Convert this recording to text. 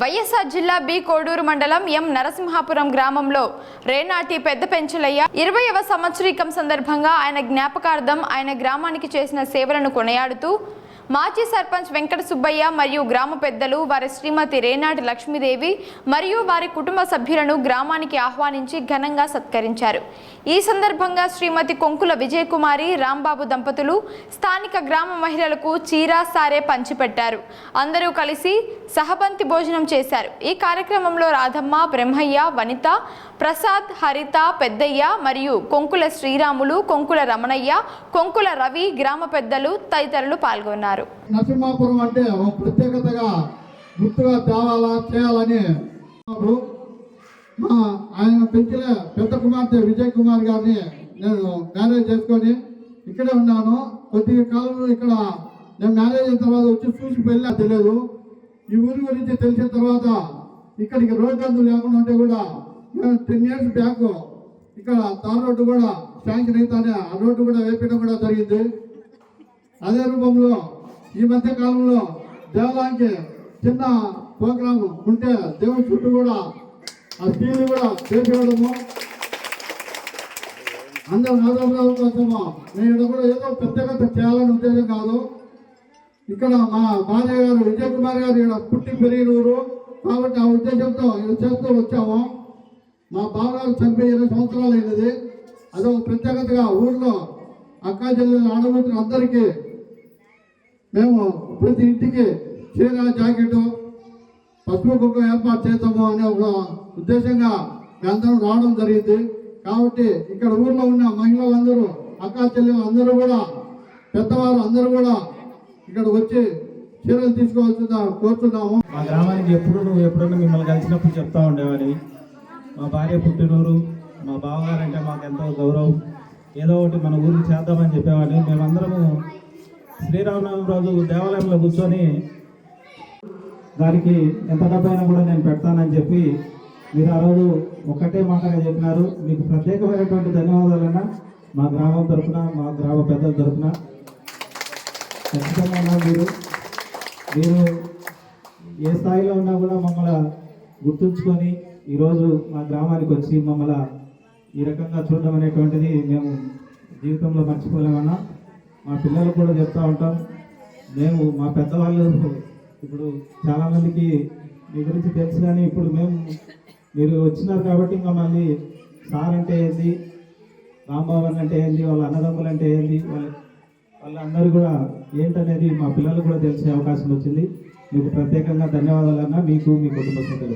వైఎస్ఆర్ జిల్లా బి కోడూరు మండలం ఎం నరసింహాపురం గ్రామంలో రేనాటి పెద్ద పెంచులయ్య ఇరవైవ సంవత్సరీకం సందర్భంగా ఆయన జ్ఞాపకార్థం ఆయన గ్రామానికి చేసిన సేవలను కొనియాడుతూ మాజీ సర్పంచ్ వెంకట సుబ్బయ్య మరియు గ్రామ పెద్దలు వారి శ్రీమతి రేనాటి లక్ష్మీదేవి మరియు వారి కుటుంబ సభ్యులను గ్రామానికి ఆహ్వానించి ఘనంగా సత్కరించారు. ఈ సందర్భంగా శ్రీమతి కొంకుల విజయకుమారి రాంబాబు దంపతులు స్థానిక గ్రామ మహిళలకు చీరా సారే పంచిపెట్టారు. అందరూ కలిసి సహబంతి భోజనం చేశారు. ఈ కార్యక్రమంలో రాధమ్మ బ్రహ్మయ్య వనిత ప్రసాద్ హరిత పెద్దయ్య మరియు కొంకుల శ్రీరాములు కొంకుల రమణయ్య కొంకుల రవి గ్రామ పెద్దలు తదితరులు పాల్గొన్నారు. నరసింహాపురం అంటే ఒక ప్రత్యేకతగా గుర్తుగా తేవాలా చేయాలని ఆయన పెంచిన పెద్ద కుమార్తె విజయ్ కుమార్ గారిని నేను మ్యారేజ్ చేసుకొని ఇక్కడే ఉన్నాను. కొద్ది కాలంలో ఇక్కడ నేను మ్యారేజ్ అయిన తర్వాత వచ్చి చూసి వెళ్ళా తెలియదు. ఈ ఊరి గురించి తెలిసిన తర్వాత ఇక్కడికి రోడ్డు అందు లేకుండా ఉంటే కూడా నేను టెన్ ఇయర్స్ బ్యాక్ ఇక్కడ తార్ రోడ్డు కూడా శాంక్షన్ అయితేనే ఆ రోడ్డు కూడా వేపించడం కూడా జరిగింది. అదే రూపంలో ఈ మధ్య కాలంలో దేవాలయానికి చిన్న ప్రోగ్రాం ఉంటే దేవుని చుట్టూ కూడా ఆ స్త్రీలు కూడా చేసేయడము అందరూ మాధవరావు కోసము. నేను కూడా ఏదో ప్రత్యేకత చేయాలని ఉద్దేశం కాదు. ఇక్కడ మా భార్య గారు విజయ్ కుమార్ గారు ఇక్కడ పుట్టి పెరిగిన ఊరు కాబట్టి ఆ ఉద్దేశంతో ఇక్కడ చేస్తూ వచ్చాము. మా బావగారు చనిపోయి ఇరవై సంవత్సరాలు అయినది. అదొక ప్రత్యేకతగా ఊర్లో అక్కా చెల్లెలు ఆడబోతున్న అందరికీ మేము ప్రతి ఇంటికి చీర జాకెట్ పసుపు కుంకుమ ఏర్పాటు చేద్దాము అనే ఒక ఉద్దేశంగా మేమందరం రావడం జరిగింది. కాబట్టి ఇక్కడ ఊర్లో ఉన్న మహిళలందరూ అక్క చెల్లెలు అందరూ కూడా పెద్దవారు అందరూ కూడా ఇక్కడ వచ్చి చీరలు తీసుకోవాల్సిందా కోరుతున్నాము. మా గ్రామానికి ఎప్పుడు నువ్వు ఎప్పుడైనా మిమ్మల్ని కలిసినప్పుడు చెప్తా ఉండేవాడిని మా భార్య పుట్టినూరు మా బావగారు అంటే మాకు ఎంతో గౌరవం. ఏదో ఒకటి మన ఊరికి చేద్దామని చెప్పేవాడిని. మేమందరము శ్రీరామనవమి రోజు దేవాలయంలో కూర్చొని దానికి ఎంత డబ్బైనా కూడా నేను పెడతానని చెప్పి మీరు ఆ రోజు ఒక్కటే మాటగా చెప్పినారు. మీకు ప్రత్యేకమైనటువంటి ధన్యవాదాలన్నా మా గ్రామం తరపున మా గ్రామ పెద్దల తరపున. ఖచ్చితంగా ఉన్నారు మీరు మీరు ఏ స్థాయిలో ఉన్నా కూడా మమ్మల్ని గుర్తుంచుకొని ఈరోజు మా గ్రామానికి వచ్చి మమ్మల్ని ఈ రకంగా చూడడం అనేటువంటిది మేము జీవితంలో మర్చిపోలేమన్నా. మా పిల్లలకు కూడా చెప్తా ఉంటాం. మేము మా పెద్దవాళ్ళు ఇప్పుడు చాలామందికి మీ గురించి తెలుసు కానీ ఇప్పుడు మేము మీరు వచ్చినారు కాబట్టి ఇంకా మళ్ళీ సార్ అంటే ఏంది రాంబాబు అంటే ఏంది వాళ్ళ అన్నదమ్ములు అంటే ఏంది వాళ్ళ వాళ్ళందరూ కూడా ఏంటనేది మా పిల్లలకు కూడా తెలిసే అవకాశం వచ్చింది. మీకు ప్రత్యేకంగా ధన్యవాదాలన్నా మీకు మీ కుటుంబ సభ్యులు